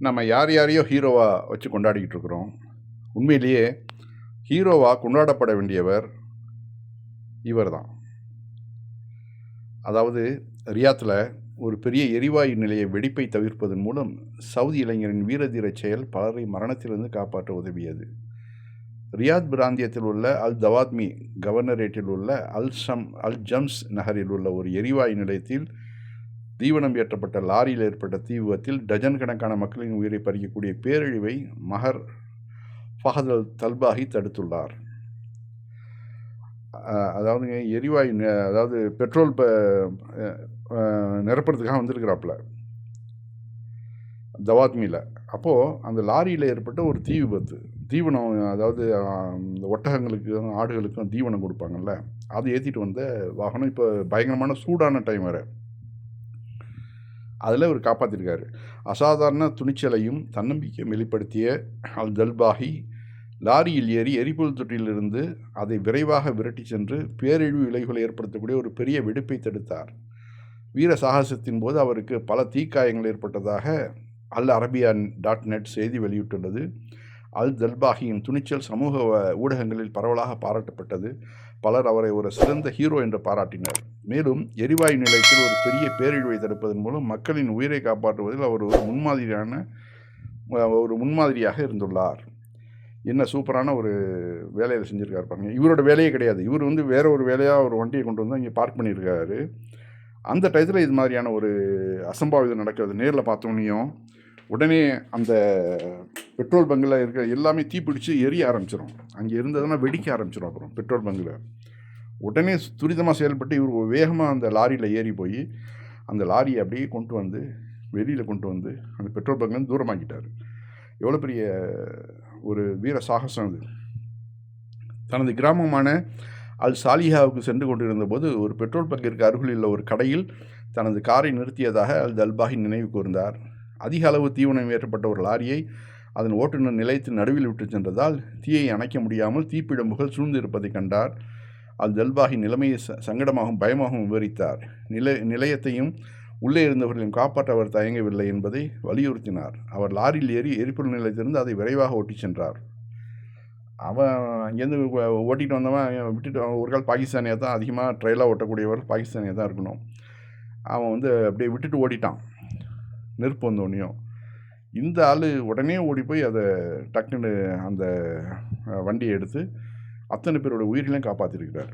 நம்ம யார் யாரையோ ஹீரோவாக வச்சு கொண்டாடிக்கிட்டு இருக்கிறோம். உண்மையிலேயே ஹீரோவாக கொண்டாடப்பட வேண்டியவர் இவர் தான் அதாவது ரியாத்தில் ஒரு பெரிய எரிவாயு நிலைய வெடிப்பை தவிர்ப்பதன் மூலம் சவுதி இளைஞரின் வீரதீரச் செயல் பலரை மரணத்திலிருந்து காப்பாற்ற உதவியது. ரியாத் பிராந்தியத்தில் உள்ள அல் தவாத்மி கவர்னரேட்டில் உள்ள அல் ஷம் அல் ஜம்ஸ் நகரில் உள்ள ஒரு எரிவாயு நிலையத்தில் தீவனம் ஏற்றப்பட்ட லாரியில் ஏற்பட்ட தீ விபத்தில் டஜன் கணக்கான மக்களின் உயிரை பறிக்கக்கூடிய பேரழிவை மஹர் ஃபஹத் அல் தல்பாகி தடுத்துள்ளார் அதாவதுங்க எரிவாயு நெ- அதாவது பெட்ரோல் நிரப்புறதுக்காக வந்திருக்கிறாப்புல. தவாத்மியில் அப்போது அந்த லாரியில் ஏற்பட்ட ஒரு தீ விபத்து தீவனம் அதாவது இந்த ஒட்டகங்களுக்கும் ஆடுகளுக்கும் தீவனம் கொடுப்பாங்கல்ல அதை ஏற்றிட்டு வந்த வாகனம் இப்போ பயங்கரமான சூடான டைம் வேறு. அதில் அவர் காப்பாற்றிருக்காரு அசாதாரண துணிச்சலையும் தன்னம்பிக்கையும் வெளிப்படுத்திய அல் தல்பாஹி லாரியில் ஏறி எரிபொருள் தொட்டியிலிருந்து அதை விரைவாக விரட்டி சென்று பேரழிவு விளைவுகளை ஏற்படுத்தக்கூடிய ஒரு பெரிய வெடிப்பை தடுத்தார். வீர சாகசத்தின் போது அவருக்கு பல தீக்காயங்கள் ஏற்பட்டதாக அல் அரபியா டாட் நெட் செய்தி வெளியிட்டுள்ளது. அல் தல்பாகியின் துணிச்சல் சமூக ஊடகங்களில் பரவலாக பாராட்டப்பட்டது. பலர் அவரை ஒரு சிறந்த ஹீரோ என்று பாராட்டினர். மேலும் எரிவாயு நிலையத்தில் ஒரு பெரிய பேரிழிவை தடுப்பதன் மூலம் மக்களின் உயிரை காப்பாற்றுவதில் அவர் ஒரு முன்மாதிரியான ஒரு முன்மாதிரியாக இருந்துள்ளார். என்ன சூப்பரான ஒரு வேலையை செஞ்சுருக்காரு பாருங்கள் இவரோட வேலையே கிடையாது. இவர் வந்து வேற ஒரு வேலையாக ஒரு வண்டியை கொண்டு வந்து இங்கே பார்க் பண்ணியிருக்காரு. அந்த டயத்தில் இது மாதிரியான ஒரு அசம்பாவிதம் நடக்கிறது. நேரில் பார்த்தோன்னையும் உடனே அந்த பெட்ரோல் பங்கில் இருக்கிற எல்லாமே தீப்பிடிச்சு எரிய ஆரம்பிச்சிடும் அங்கே இருந்ததுன்னா வெடிக்க ஆரம்பிச்சிடும் அப்புறம் பெட்ரோல் பங்கில். உடனே துரிதமாக செயல்பட்டு இவர் வேகமாக அந்த லாரியில் ஏறி போய் அந்த லாரியை அப்படியே கொண்டு வந்து வெளியில் கொண்டு வந்து அந்த பெட்ரோல் பங்க்லேருந்து தூரமாக்கிட்டார். எவ்வளோ பெரிய ஒரு வீர சாகசம் அது. தனது கிராமமான அல் சாலிஹாவுக்கு சென்று கொண்டிருந்தபோது ஒரு பெட்ரோல் பங்கிற்கு அருகில் உள்ள ஒரு கடையில் தனது காரை நிறுத்தியதாக அல் தல்பாஹி நினைவு கூர்ந்தார். அதிக அளவு தீவனம் ஏற்றப்பட்ட ஒரு லாரியை அதன் ஓட்டுநர் நிலையத்து நடுவில் விட்டு சென்றதால் தீயை அணைக்க முடியாமல் தீப்பிழம்புகள் சூழ்ந்திருப்பதைக் கண்டார். அது தல்பாஹி நிலைமையை ச- சங்கடமாகவும் பயமாகவும் விவரித்தார். நிலை நிலையத்தையும் உள்ளே இருந்தவர்களையும் காப்பாற்ற அவர் தயங்கவில்லை என்பதை வலியுறுத்தினார். அவர் லாரியில் ஏறி எரிபொருள் நிலையத்திலிருந்து அதை விரைவாக ஓட்டிச் சென்றார். அவன் அங்கேருந்து ஓட்டிகிட்டு வந்தவன் விட்டுட்டு ஒரு கால் பாகிஸ்தானியாக தான் அதிகமாக ட்ரெயிலாக ஓட்டக்கூடியவர் பாகிஸ்தானியாக தான் இருக்கணும். அவன் வந்து அப்படியே விட்டுட்டு ஓடிட்டான். நெருப்பு வந்தோடனையும் இந்த ஆள் உடனே ஓடி போய் அதை டக்குன்னு அந்த வண்டியை எடுத்து அத்தனை பேரோட உயிர்களையும் காப்பாற்றிருக்கிறார்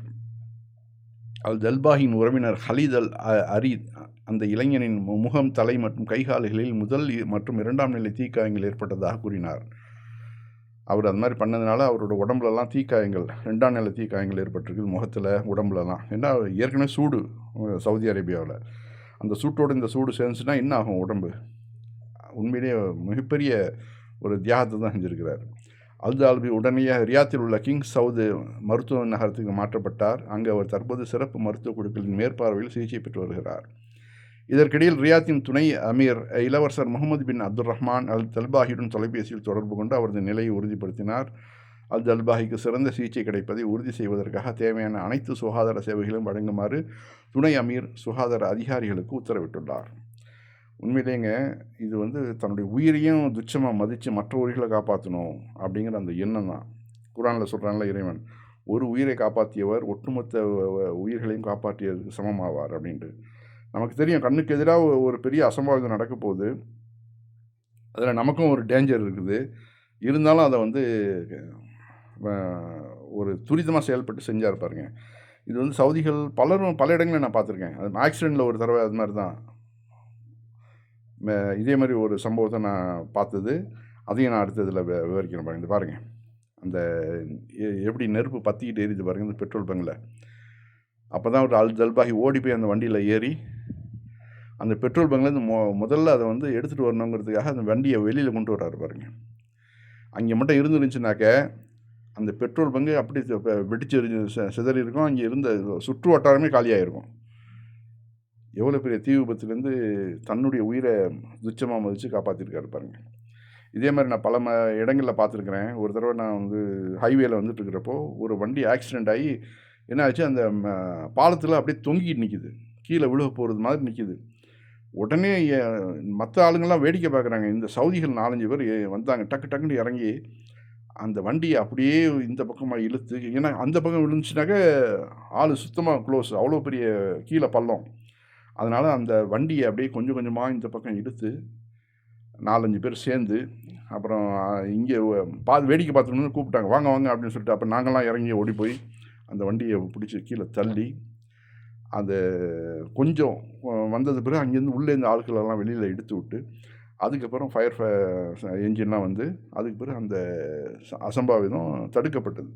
அல் தல்பாகின் உறவினர் ஹலீத் அல் அ- அந்த இளைஞனின் மு- முகம் தலை மற்றும் கைகால்களில் முதல் மற்றும் இரண்டாம் நிலை தீக்காயங்கள் ஏற்பட்டதாக கூறினார். அவர் அந்த மாதிரி பண்ணதுனால அவரோட உடம்புலலாம் தீக்காயங்கள் ரெண்டாம் நிலை தீக்காயங்கள் ஏற்பட்டிருக்குது முகத்தில் உடம்புலலாம். ஏன்னா ஏற்கனவே சூடு சவுதி அரேபியாவில். அந்த சூட்டோட இந்த சூடு சேர்ந்துச்சுன்னா என்ன ஆகும் உடம்பு? உண்மையிலேயே மிகப்பெரிய ஒரு தியாகத்தை தான் செஞ்சுருக்கிறார். அல்தால்பி உடனே ரியாத்தில் உள்ள கிங் சவுது மருத்துவ நகரத்துக்கு மாற்றப்பட்டார். அங்கு அவர் தற்போது சிறப்பு மருத்துவ குழுக்களின் மேற்பார்வையில் சிகிச்சை பெற்று வருகிறார். இதற்கிடையில் ரியாத்தின் துணை அமீர் இளவரசர் முகமது பின் அப்துல் ரஹ்மான் அல் தல்பாகியுடன் தொலைபேசியில் தொடர்பு கொண்டு அவரது நிலையை உறுதிப்படுத்தினார். அல் தல்பாஹிக்கு சிறந்த சிகிச்சை கிடைப்பதை உறுதி செய்வதற்காக தேவையான அனைத்து சுகாதார சேவைகளும் வழங்குமாறு துணை அமீர் சுகாதார அதிகாரிகளுக்கு உத்தரவிட்டுள்ளார். உண்மையிலேங்க இது வந்து தன்னுடைய உயிரையும் துச்சமாக மதித்து மற்ற உயிர்களை காப்பாற்றணும் அப்படிங்கிற அந்த எண்ணம் தான். குரானில் சொல்கிறான்ல இறைவன் ஒரு உயிரை காப்பாற்றியவர் ஒட்டுமொத்த உயிர்களையும் காப்பாற்றியதுக்கு சமமாவார் அப்படின்ட்டு. நமக்கு தெரியும் கண்ணுக்கு எதிராக ஒரு பெரிய அசம்பாவிதம் நடக்க போகுது. அதில் நமக்கும் ஒரு டேஞ்சர் இருக்குது. இருந்தாலும் அதை வந்து ஒரு துரிதமாக செயல்பட்டு செஞ்சார் பாருங்க. இது வந்து சவுதிகள் பலரும் பல இடங்களில் நான் பார்த்துருக்கேன். அது ஆக்சிடெண்ட்டில் ஒரு தடவை அது மாதிரி தான். இதே மாதிரி ஒரு சம்பவத்தை நான் பார்த்தது. அதையும் நான் அடுத்ததில் விவரிக்கிறேன் பாருங்க. இது பாருங்கள் அந்த எ- எப்படி நெருப்பு பற்றிக்கிட்டு எரியுது பாருங்க இந்த பெட்ரோல் பங்கில். அப்போ தான் ஒரு அல் ஜல்பாகி ஓடி போய் அந்த வண்டியில் ஏறி அந்த பெட்ரோல் பங்க்லேருந்து மொ முதல்ல அதை வந்து எடுத்துகிட்டு வரணுங்கிறதுக்காக அந்த வண்டியை வெளியில் கொண்டு வர்றாரு பாருங்கள் அங்கே மட்டும் இருந்துருந்துச்சுனாக்க அந்த பெட்ரோல் பங்கு அப்படி வெடிச்சு சிதறி இருக்கும். அங்கே இருந்த சுற்று வட்டாரமே காலியாகிருக்கும் எவ்வளோ பெரிய தீ விபத்துலேருந்து தன்னுடைய உயிரை துச்சமாக மதித்து காப்பாற்றிருக்காரு பாருங்க. இதே மாதிரி நான் பல ம இடங்களில் பார்த்துருக்குறேன். ஒரு தடவை நான் வந்து ஹைவேல வந்துட்டு இருக்கிறப்போ ஒரு வண்டி ஆக்சிடெண்ட் ஆகி என்ன ஆச்சு? அந்த பாலத்தில் அப்படியே தொங்கிட்டு நிற்கிது கீழே விழுக போகிறது மாதிரி நிற்கிது உடனே மற்ற ஆளுங்கள்லாம் வேடிக்கை பார்க்குறாங்க. இந்த சவுதிகள் 4, 5 பேர் வந்தாங்க. டக்கு டக்குன்னு இறங்கி, அந்த வண்டியை அப்படியே இந்த பக்கமாக இழுத்து ஏன்னா அந்த பக்கம் விழுந்துச்சுனாக்க, ஆள் சுத்தமாக குளோஸ். அவ்வளோ பெரிய கீழே பள்ளம். அதனால் அந்த வண்டியை அப்படியே கொஞ்சம் கொஞ்சமாக இந்த பக்கம் இழுத்து, 4, 5 பேர் சேர்ந்து, அப்புறம் இங்கே பா வேடிக்கை பார்த்துட்டு கூப்பிட்டாங்க. "வாங்க, வாங்க" அப்படின்னு சொல்லிட்டு, அப்போ நாங்களாம் இறங்கி ஓடி போய், அந்த வண்டியை பிடிச்சி கீழே தள்ளி, அத கொஞ்சம் வந்தது பிறகு அங்கேருந்து உள்ளேருந்து ஆட்களெல்லாம் வெளியில் இழுத்து விட்டு, அதுக்கப்புறம் ஃபயர் என்ஜின்லாம் வந்து, அதுக்கு பிறகு அந்த அசம்பாவிதம் தடுக்கப்பட்டது.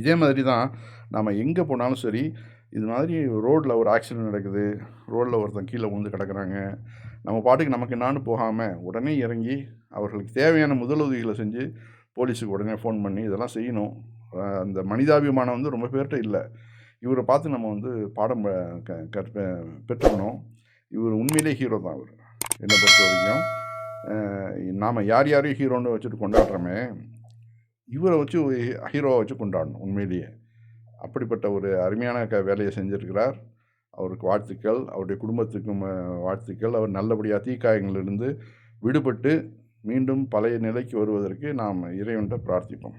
இதே மாதிரி தான் நம்ம எங்கே போனாலும் சரி, இது மாதிரி ரோட்டில் ஒரு ஆக்சிடென்ட் நடக்குது. ரோட்டில் ஒருத்தன் கீழே விழுந்து கிடக்குறாங்க. நம்ம பாட்டுக்கு நமக்கு என்னான்னு போகாமல் உடனே இறங்கி, அவர்களுக்கு தேவையான முதலுதவிகளை செஞ்சு, போலீஸுக்கு உடனே ஃபோன் பண்ணி இதெல்லாம் செய்யணும். அந்த மனிதாபிமானம் வந்து ரொம்ப பேர்கிட்ட இல்லை இவரை பார்த்து நம்ம வந்து பாடம் ப க கற்ப பெற்றுக்கணும். இவர் உண்மையிலேயே ஹீரோ தான் அவர் என்னை பொறுத்த வரைக்கும் நாம் யார் யாரையும் ஹீரோன்னு வச்சுட்டு கொண்டாடுறோமே, இவரை வச்சு ஹீரோவை வச்சு கொண்டாடணும் உண்மையிலேயே. அப்படிப்பட்ட ஒரு அருமையான க வேலையை செஞ்சுருக்கிறார் அவருக்கு வாழ்த்துக்கள். அவருடைய குடும்பத்துக்கும் வாழ்த்துக்கள். அவர் நல்லபடியாக தீக்காயங்களிலிருந்து விடுபட்டு, மீண்டும் பழைய நிலைக்கு வருவதற்கு நாம் இறைவன்ட்ட பிரார்த்திப்போம்.